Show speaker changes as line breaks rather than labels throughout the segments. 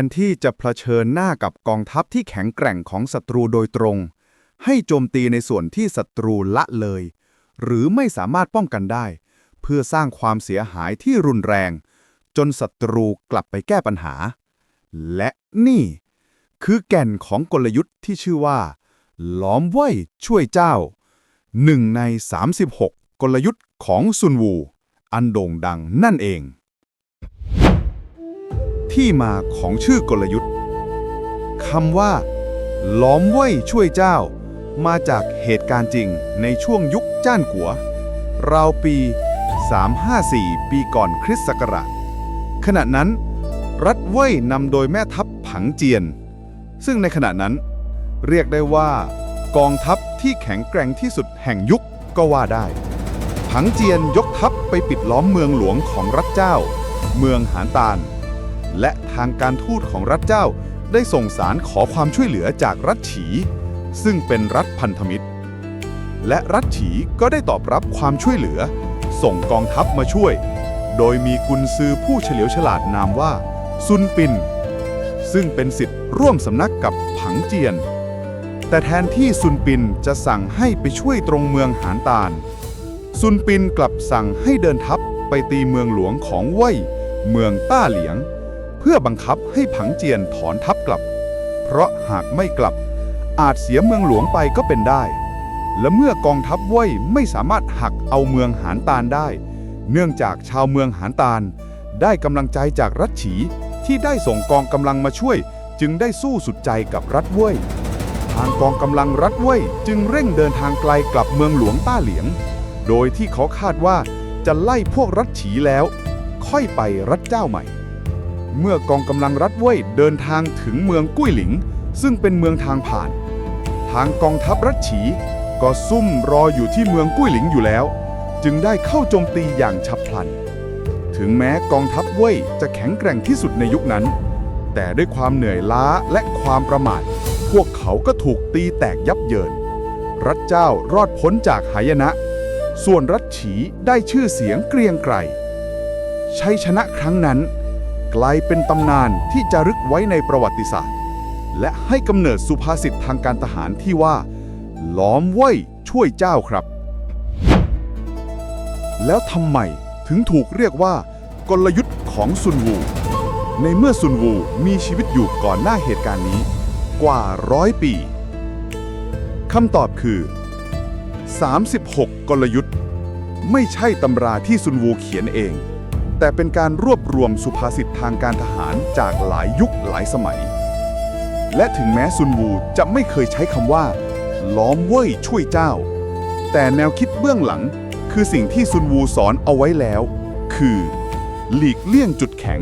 นที่จะเผชิญหน้ากับกองทัพที่แข็งแกร่งของศัตรูโดยตรง ให้โจมตีในส่วนที่ศัตรูละเลย หรือไม่สามารถป้องกันได้ เพื่อสร้างความเสียหายที่รุนแรง จนศัตรูกลับไปแก้ปัญหา และนี่ คือแก่นของกลยุทธ์ที่ชื่อว่า ล้อมไว้ช่วยเจ้าหนึ่งใน 36 กลยุทธ์ของซุนวู อันโด่งดังนั่นเอง ที่มาของชื่อกลยุทธ์คำว่า ล้อมไว้ช่วยเจ้า มาจากเหตุการณ์จริงในช่วงยุคจ้านกัว ราวปี 354 ปีก่อนคริสต์ศักราช ขณะนั้น รัฐเว่ยนำโดยแม่ทัพผังเจียน ซึ่งในขณะนั้น เรียกได้ว่า กองทัพที่แข็งแกร่งที่สุดแห่งยุคก็ว่าได้ ผังเจียนยกทัพไปปิดล้อมเมืองหลวงของรัฐเจ้า เมืองหานตาล และทางการทูตของรัฐเจ้า ได้ส่งสารขอความช่วยเหลือจากรัฐฉี ซึ่งเป็นรัฐพันธมิตร และรัฐฉีก็ได้ตอบรับความช่วยเหลือ ส่งกองทัพมาช่วย โดยมีกุนซือผู้เฉลียวฉลาดนามว่า ซุนปิน ซึ่งเป็นสิทธิ์ร่วมสำนักกับผังเจียน แต่แทนที่ซุนปินจะสั่งให้ไปช่วยตรงเมืองหานตาลซุนปินกลับสั่งให้เดินทัพไปตีเมืองหลวงของเว่ย เมืองต้าเหลียง เพื่อบังคับให้ผังเจียนถอนทัพกลับ เพราะหากไม่กลับ อาจเสียเมืองหลวงไปก็เป็นได้ และเมื่อกองทัพเว่ยไม่สามารถหักเอาเมืองหานตาลได้ เนื่องจากชาวเมืองหานตาล ได้กำลังใจจากรัฐฉีที่ได้ส่งกองกำลังมาช่วย จึงได้สู้สุดใจกับรัฐเว่ยทางกองกำลังรัฐเว่ยจึงเร่งเดินทางไกลกลับเมืองหลวงต้าเหลียง โดยที่เขาคาดว่าจะไล่พวกรัฐฉีแล้ว ค่อยไปรัฐเจ้าใหม่ เมื่อกองกำลังรัฐเว่ยเดินทางถึงเมืองกุ้ยหลิง ซึ่งเป็นเมืองทางผ่าน ทางกองทัพรัฐฉี ก็ซุ่มรออยู่ที่เมืองกุ้ยหลิงอยู่แล้ว จึงได้เข้าโจมตีอย่างฉับพลัน ถึงแม้กองทัพเว่ยจะแข็งแกร่งที่สุดในยุคนั้น แต่ด้วยความเหนื่อยล้าและความประมาท พวกเขาก็ถูกตีแตกยับเยิน รัฐเจ้ารอดพ้นจากหายนะ ส่วนรัฐฉีได้ชื่อเสียงเกรียงไกรชัยชนะครั้งนั้น กลายเป็นตำนานที่จะรึกไว้ในประวัติศาสตร์ และให้กำเนิดสุภาษิตทางการทหารที่ว่า ล้อมไว้ช่วยเจ้าครับ แล้วทำไมถึงถูกเรียกว่ากลยุทธ์ของซุนวู ในเมื่อซุนวูมีชีวิตอยู่ก่อนหน้าเหตุการณ์นี้ กว่าร้อยปีคำตอบคือ 36 กลยุทธ์ ไม่ใช่ตำราที่ซุนวูเขียนเอง แต่เป็นการรวบรวมสุภาษิตทางการทหารจากหลายยุคหลายสมัย และถึงแม้ซุนวูจะไม่เคยใช้คำว่า ล้อมเว่ยช่วยเจ้า แต่แนวคิดเบื้องหลังคือสิ่งที่ซุนวูสอนเอาไว้แล้ว คือ หลีกเลี่ยงจุดแข็ง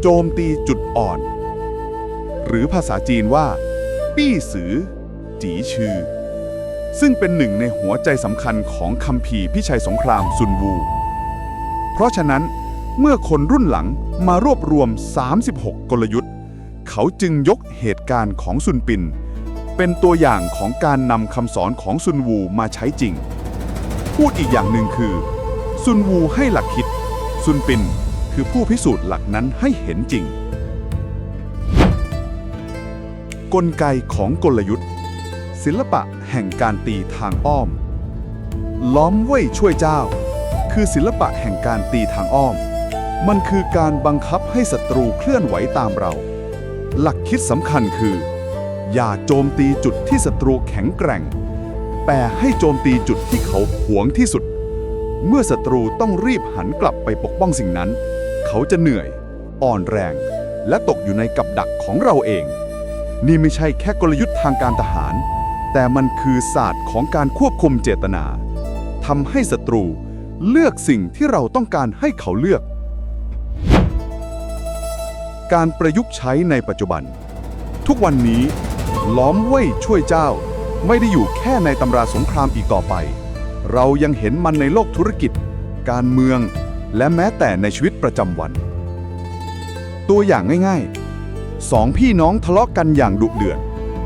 โจมตีจุดอ่อน หรือภาษาจีนว่า ปี้สือ จีชื่อซึ่งเป็นหนึ่งในหัวใจสำคัญของคำพีพิชัยสงครามซุนวู เพราะฉะนั้น เมื่อคนรุ่นหลังมารวบรวม 36 กลยุทธ์ เขาจึงยกเหตุการณ์ของซุนปิน เป็นตัวอย่างของการนำคำสอนของซุนวูมาใช้จริง พูดอีกอย่างหนึ่งคือ ซุนวูให้หลักคิด ซุนปินคือผู้พิสูจน์หลักนั้นให้เห็นจริง กลไกของกลยุทธ์ ศิลปะแห่งการตีทางอ้อม ล้อมเว่ยช่วยเจ้า คือศิลปะแห่งการตีทางอ้อม มันคือการบังคับให้ศัตรูเคลื่อนไหวตามเรา หลักคิดสำคัญคือ อย่าโจมตีจุดที่ศัตรูแข็งแกร่ง แต่ให้โจมตีจุดที่เขาหวงที่สุด เมื่อศัตรูต้องรีบหันกลับไปปกป้องสิ่งนั้น เขาจะเหนื่อย อ่อนแรง และตกอยู่ในกับดักของเราเอง นี่ไม่ใช่แค่กลยุทธ์ทางการทหาร แต่มันคือศาสตร์ของการควบคุมเจตนาทำให้ศัตรูเลือกสิ่งที่เราต้องการให้เขาเลือก การประยุกต์ใช้ในปัจจุบัน ทุกวันนี้ล้อมเว่ยช่วยเจ้า ไม่ได้อยู่แค่ในตำราสงครามอีกต่อไป เรายังเห็นมันในโลกธุรกิจ การเมือง และแม้แต่ในชีวิตประจำวัน ตัวอย่างง่ายๆสองพี่น้องทะเลาะกันอย่างดุเดือด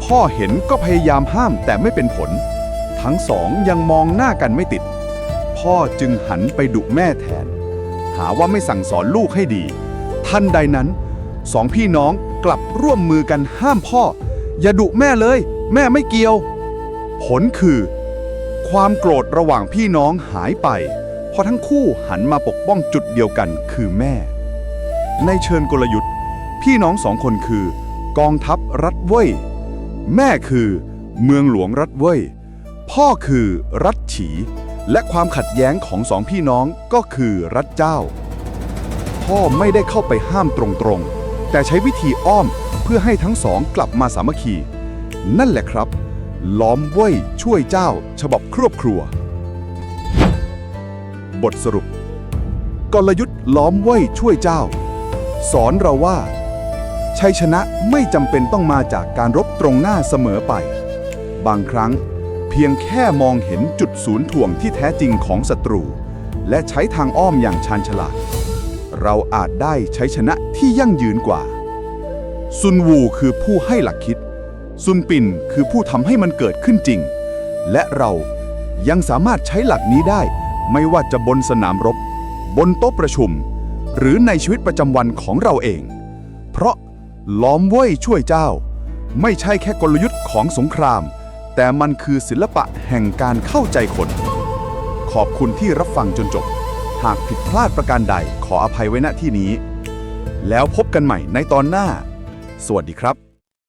พ่อเห็นก็พยายามห้ามแต่ไม่เป็นผล ทั้งสองยังมองหน้ากันไม่ติด พ่อจึงหันไปดุแม่แทน หาว่าไม่สั่งสอนลูกให้ดี ทันใดนั้น สองพี่น้องกลับร่วมมือกันห้ามพ่อ อย่าดุแม่เลย แม่ไม่เกี่ยว ผลคือ ความโกรธระหว่างพี่น้องหายไป เพราะทั้งคู่หันมาปกป้องจุดเดียวกันคือแม่ ในเชิญกลยุทธ์ พี่น้องสองคนคือ กองทัพรัฐเว่ยแม่คือเมืองหลวงรัฐเว่ยพ่อคือรัฐฉี และความขัดแย้งของสองพี่น้องก็คือรัฐเจ้า พ่อไม่ได้เข้าไปห้ามตรงๆ แต่ใช้วิธีอ้อมเพื่อให้ทั้งสองกลับมาสามัคคี นั่นแหละครับ ล้อมเว่ยช่วยเจ้า ฉบับครอบครัว บทสรุป กลยุทธ์ล้อมเว่ยช่วยเจ้า สอนเราว่า ชัยชนะไม่จำเป็นต้องมาจากการรบตรงหน้าเสมอไป บางครั้ง เพียงแค่มองเห็นจุดศูนย์ถ่วงที่แท้จริงของศัตรู และใช้ทางอ้อมอย่างชาญฉลาด เราอาจได้ใชัยชนะที่ยั่งยืนกว่า ซุนวูคือผู้ให้หลักคิด ซุนปินคือผู้ทำให้มันเกิดขึ้นจริง และเรายังสามารถใช้หลักนี้ได้ ไม่ว่าจะบนสนามรบ บนโต๊ะประชุม หรือในชีวิตประจำวันของเราเอง เพราะล้อมเว้ยช่วยเจ้า ไม่ใช่แค่กลยุทธ์ของสงคราม แต่มันคือศิลปะแห่งการเข้าใจคน ขอบคุณที่รับฟังจนจบ หากผิดพลาดประการใดขออภัยไว้ณที่นี้ แล้วพบกันใหม่ในตอนหน้า สวัสดีครับ